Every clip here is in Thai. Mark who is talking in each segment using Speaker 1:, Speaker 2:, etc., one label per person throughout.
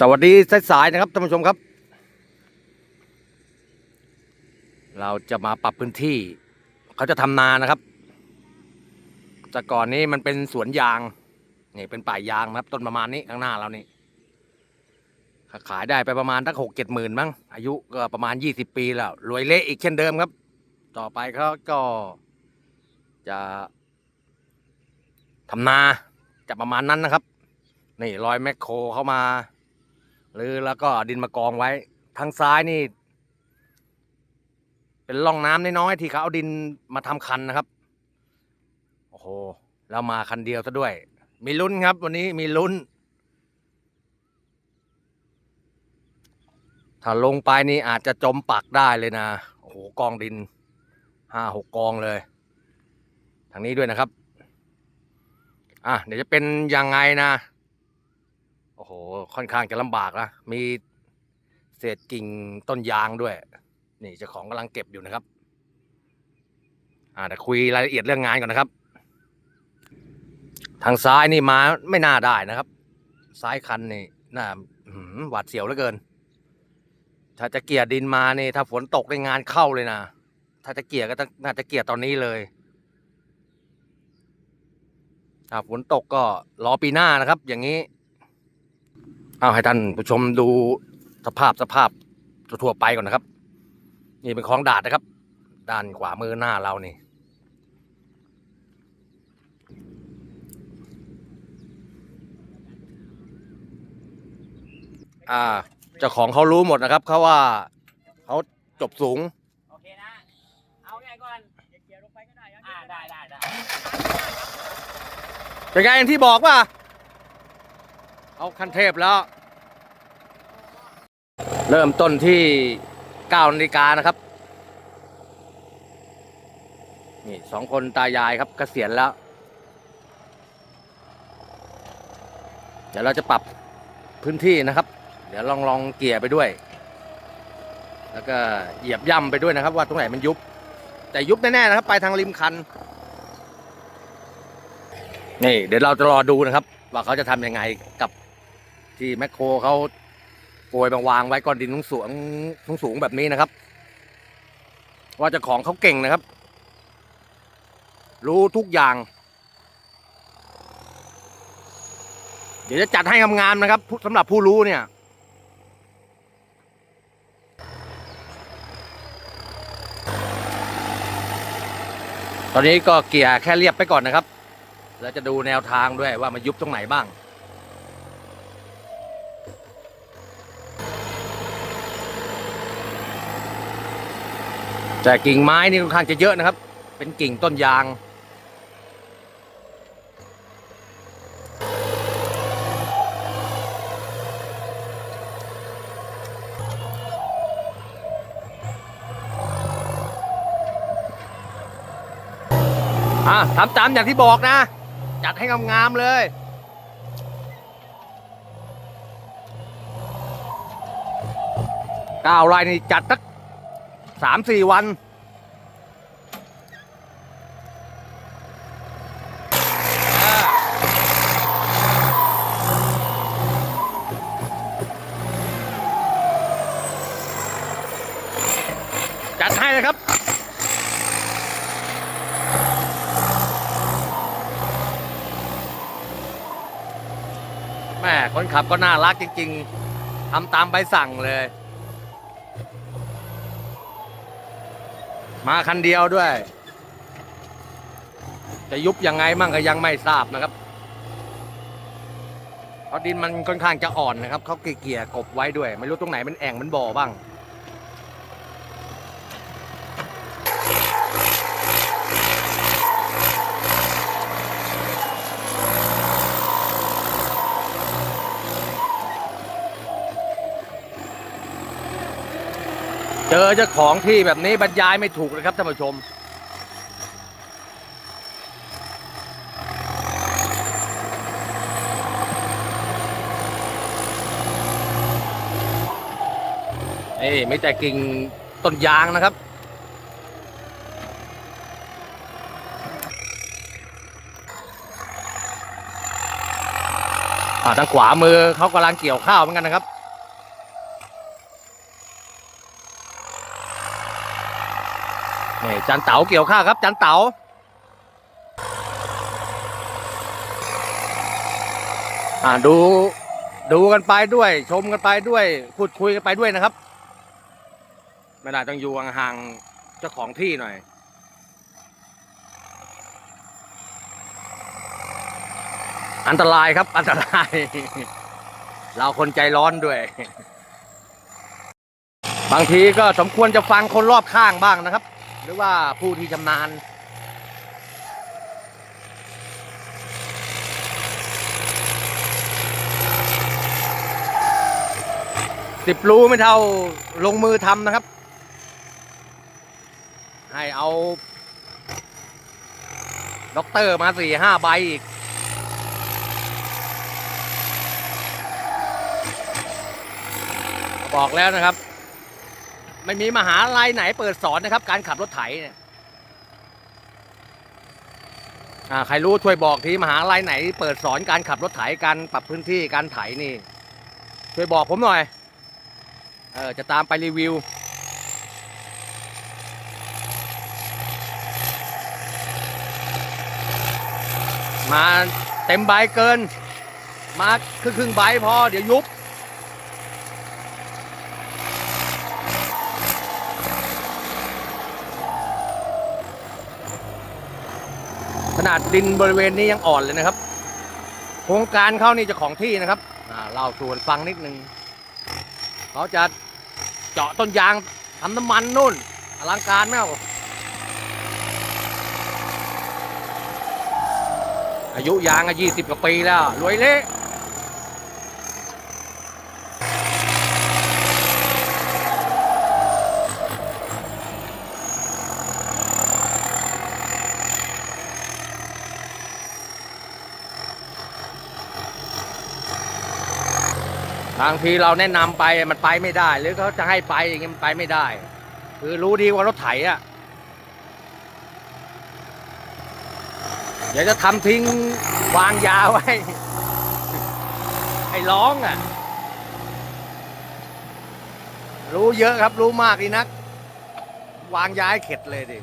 Speaker 1: สวัสดีสายๆนะครับท่านผู้ชมครับ เราจะมาปรับพื้นที่ เขาจะทำนานะครับ แต่ก่อนนี้มันเป็นสวนยางนี่เป็นป่ายางนะครับ ต้นประมาณนี้ข้างหน้าเรานี่ขายได้ไปประมาณตั้งหกเจ็ดหมื่นมั้งอายุก็ประมาณยี่สิบปีแล้ว รวยเละอีกเช่นเดิมครับ ต่อไปเขาก็จะทำนาจะประมาณนั้นนะครับ นี่รอยแมคโครเข้ามา หรือแล้วก็ดินมากองไว้ ทางซ้ายนี่ เป็นร่องน้ำน้อยๆที่เขาเอาดินมาทำคันนะครับ โอ้โหเรามาคันเดียวซะด้วย มีลุ้นครับ วันนี้มีลุ้น ถ้าลงไปนี่อาจจะจมปักได้เลยนะ โอ้โหกองดินห้าหกกองเลย ทางนี้ด้วยนะครับ อะเดี๋ยวจะเป็นยังไงนะ อ้โห ค่อนข้างจะลำบากนะ มีเศษกิ่งต้นยางด้วย นี่เจ้าของกำลังเก็บอยู่นะครับ อ่าเดี๋ยวคุยรายละเอียดเรื่องงานก่อนนะครับ ทางซ้ายนี่มาไม่น่าได้นะครับ ซ้ายคันนี่น่าอื้อหือหวาดเสียวเหลือเกิน ถ้าจะเกี่ยดินมานี่ถ้าฝนตกในงานเข้าเลยนะ ถ้าจะเกี่ยก็ต้องน่าจะเกี่ยตอนนี้เลย ถ้าฝนตกก็รอปีหน้านะครับ อย่างนี้ เอาให้ท่านผู้ชมดูสภาพสภาพทั่วๆไปก่อนนะครับ นี่เป็นของดาดนะครับ ด้านขวามือหน้าเรานี่อ่าเจ้าของเขารู้หมดนะครับเขาว่าเขาจบสูง
Speaker 2: โอเคนะ เอาไงก่อนเดี๋ยวเกี่ยวลงไปก็ได้อ่าได้ได้ได้
Speaker 1: เป็นไงอย่างที่บอกว่า เอาคันเทพแล้ว เริ่มต้นที่9นาฬิกานะครับ นี่สองคนตายายครับเกษียณแล้ว เดี๋ยวเราจะปรับพื้นที่นะครับ เดี๋ยวลองลองเกี่ยไปด้วย แล้วก็เหยียบย่ำไปด้วยนะครับ ว่าตรงไหนมันยุบ แต่ยุบแน่ๆนะครับ ไปทางริมคัน นี่ เดี๋ยวเราจะรอดูนะครับ ว่าเขาจะทำยังไงกับ ที่แมคโครเขาโกยมาวางไว้ก้อนดินสูงสูงสูงแบบนี้นะครับ ว่าจ้าของเขาเก่งนะครับ รู้ทุกอย่าง เดี๋ยวจะจัดให้งามๆนะครับสำหรับผู้รู้เนี่ยตอนนี้ก็เกียร์แค่เรียบไปก่อนนะครับ แล้วจะดูแนวทางด้วยว่ามันยุบตรงไหนบ้าง แต่กิ่งไม้นี่ค่อนข้างจะเยอะนะครับ เป็นกิ่งต้นยาง อะทำตามอย่างที่บอกนะ จัดให้งามๆเลยก้าวไร่นี่จัดสัก สามสี่วัน จัดให้นะครับแม่คนขับก็น่ารักจริง ๆทำตามใบสั่งเลย มาคันเดียวด้วย จะยุบยังไงมั่งก็ยังไม่ทราบนะครับ เพราะดินมันค่อนข้างจะอ่อนนะครับเขาเกลี่ยกบไว้ด้วย ไม่รู้ตรงไหนมันแอ่งมันบ่อบ้าง เจอเจ้าของที่แบบนี้บรรยายไม่ถูกเลยครับท่านผู้ชม นี่ไม่แต่กิ่งต้นยางนะครับ อ่าทางขวามือเขากำลังเกี่ยวข้าวเหมือนกันนะครับ จันเต๋าเกี่ยวข้าวครับจันเต๋าอ่าดูดูกันไปด้วย ชมกันไปด้วยพูดคุยกันไปด้วยนะครับไม่ได้ต้องอยู่ห่างๆเจ้าของที่หน่อยอันตรายครับ อันตราย เราคนใจร้อนด้วย บางทีก็สมควรจะฟังคนรอบข้างบ้างนะครับ หรือว่าผู้ที่ชำนาญสิบรู้ไม่เท่าลงมือทำนะครับ ให้เอาด็อกเตอร์มาสี่ห้าใบอีกบอกแล้วนะครับ ไม่มีมหาลัยไหนเปิดสอนนะครับ การขับรถไถเนี่ยใครรู้ช่วยบอกทีมหาลัยไหน เปิดสอนการขับรถไถการปรับพื้นที่การไถนี่ช่วยบอกผมหน่อย เออจะตามไปรีวิว มาเต็มใบเกิน มาครึ่งครึ่งใบพอเดี๋ยวยุบ นาดดินบริเวณนี้ยังอ่อนเลยนะครับ โครงการเขานี่จะของที่นะครับอ่าเล่าส่วนฟังนิดนึงเขาจะเจาะต้นยางทำน้ำมันนู่นอลังการไหมครับอายุยางอะยี่สิบกว่าปีแล้ว รวยเละ บางทีเราแนะนำไปมันไปไม่ได้ หรือเขาจะให้ไปอย่างเงี้ยมันไปไม่ได้ คือรู้ดีว่ารถไถอะเดี๋ยวจะทำทิ้งวางยาไว้ให้ร้องอะ รู้เยอะครับรู้มากดีนัก วางยาให้เข็ดเลยดิ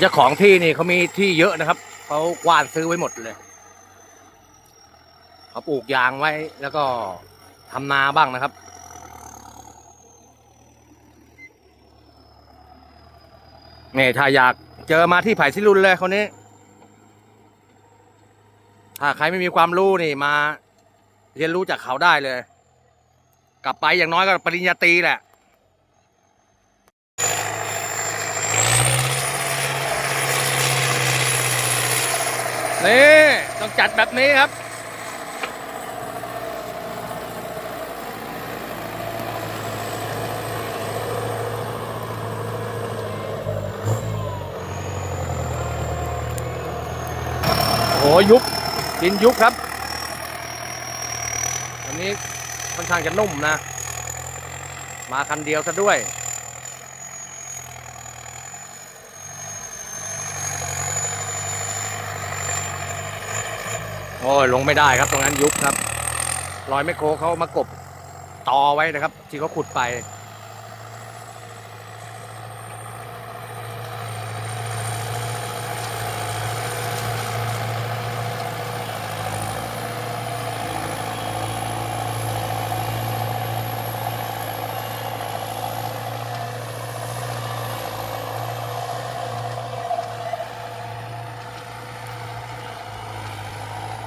Speaker 1: เจ้าของที่นี่เขามีที่เยอะนะครับเขากว้านซื้อไว้หมดเลยเขาปลูกยางไว้แล้วก็ทำนาบ้างนะครับ เนี่ถ้าอยากเจอมาที่ไผ่สิรุนเลยคนนี้ ถ้าใครไม่มีความรู้นี่มา เรียนรู้จากเขาได้เลย กลับไปอย่างน้อยก็ปริญญาตรีแหละ นี่ต้องจัดแบบนี้ครับ โอ้ยุบดินยุบครับ อันนี้ค่อนข้างจะนุ่มนะ มาคันเดียวซะด้วย โอ้ยลงไม่ได้ครับตรงนั้นยุบครับ รอยแมคโครเขามากบตอไว้นะครับ ที่เขาขุดไป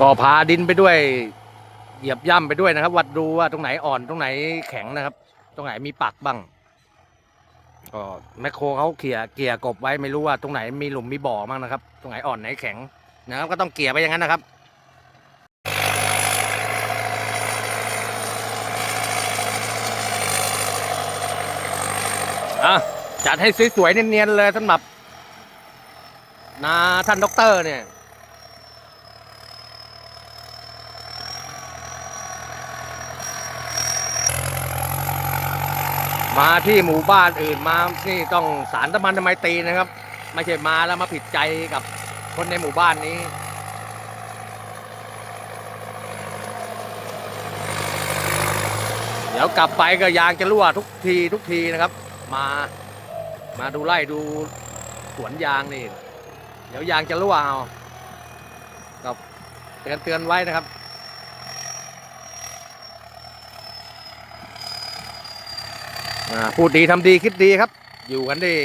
Speaker 1: ก็พาดินไปด้วย เหยียบย่ำไปด้วยนะครับ วัดดูว่าตรงไหนอ่อนตรงไหนแข็งนะครับ ตรงไหนมีปักบ้าง ก็แมคโครเขาเขี่ยเกี่ยกบไว้ไม่รู้ว่าตรงไหนมีหลุมมีบ่อบ้างนะครับ ตรงไหนอ่อนไหนแข็งนะครับ ก็ต้องเกี่ยไปอย่างนั้นนะครับอะจัดให้สวยๆเนียนๆเลยสำหรับนาท่านด็อกเตอร์เนี่ย มาที่หมู่บ้านอื่นมา นี่ต้องสารตะมันทำไมตีนะครับ ไม่ใช่มาแล้วมาผิดใจกับคนในหมู่บ้านนี้ เดี๋ยวกลับไปก็ยางจะรั่วทุกทีทุกทีนะครับ มา มาดูไร่ดูสวนยางนี่ เดี๋ยวยางจะรั่วเอาก็เตือนเตือนไว้นะครับ อ่า พูดดีทำดีคิดดีครับ อยู่กันด้วย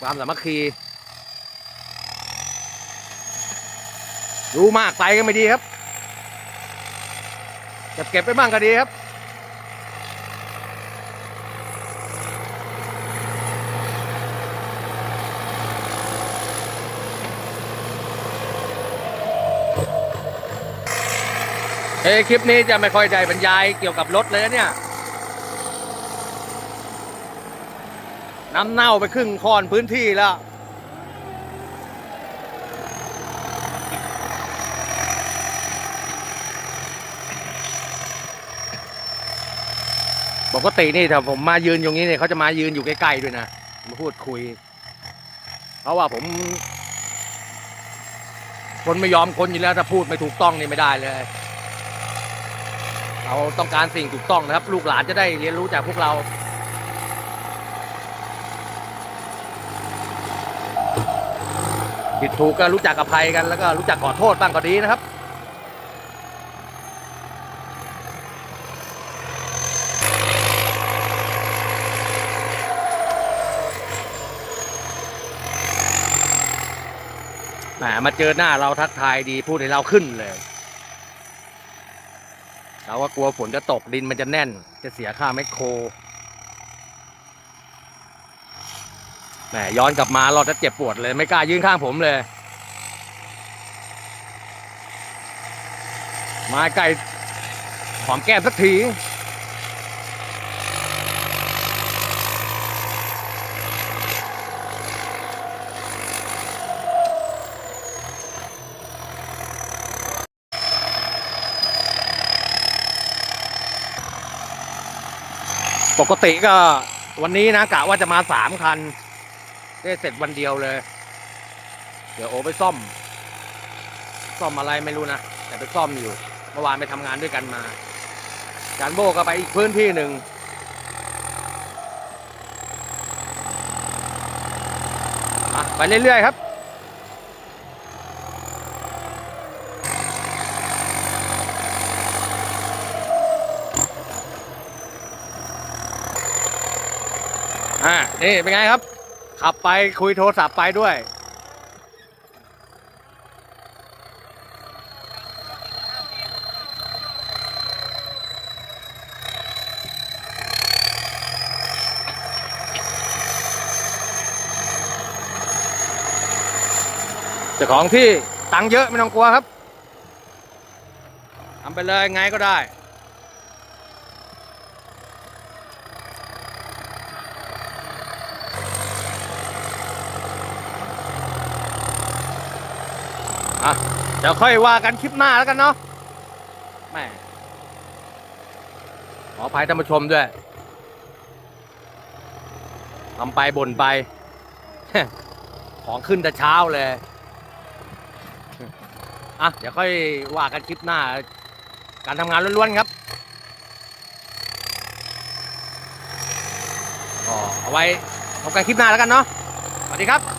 Speaker 1: ความสามัคคีรู้มากไปก็ไม่ดีครับเก็บเก็บไปบ้างก็ดีครับเอ้คลิปนี้จะไม่ค่อยได้บรรยายเกี่ยวกับรถเลยนะเนี่ย น้ำเน่าไปครึ่งคอนพื้นที่แล้ว ปกตินี่ถ้าผมมายืนอย่างนี้เนี่ยเขาจะมายืนอยู่ใกล้ๆด้วยนะ มาพูดคุย เพราะว่าผม คนไม่ยอมคนอยู่แล้วถ้าพูดไม่ถูกต้องนี่ไม่ได้เลย เราต้องการสิ่งถูกต้องนะครับ ลูกหลานจะได้เรียนรู้จากพวกเรา ผิดถูกก็รู้จักอภัยกันแล้วก็รู้จักขอโทษบ้างก็ดีนะครับ แหมมาเจอหน้าเราทักทายดีพูดให้เราขึ้นเลย เราว่ากลัวฝนจะตกดินมันจะแน่น จะเสียค่าแมคโคร แหมย้อนกลับมาเราจะเจ็บปวดเลยไม่กล้ายืนข้างผมเลย มาใกล้หอมแก้มสักทีปกติก็วันนี้นะกะว่าจะมาสามคัน ได้เสร็จวันเดียวเลย เดี๋ยวโอไปซ่อม ซ่อมอะไรไม่รู้นะ แต่ไปซ่อมอยู่ เมื่อวานไปทำงานด้วยกันมาจานโบก็ไปอีกพื้นที่หนึ่งไปเรื่อยๆครับอ่า นี่ เป็นไงครับ ขับไปคุยโทรศัพท์ไปด้วย เจ้าของที่ตังค์เยอะไม่ต้องกลัวครับทำไปเลยไงก็ได้ อะ เดี๋ยวค่อยว่ากันคลิปหน้าแล้วกันเนาะแม่ขออภัยท่านผู้ชมด้วยทำไปบ่นไป ของขึ้นแต่เช้าเลย อะ เดี๋ยวค่อยว่ากันคลิปหน้า การทำงานล้วนๆครับก็เอาไว้พบกันคลิปหน้าแล้วกันเนาะ สวัสดีครับ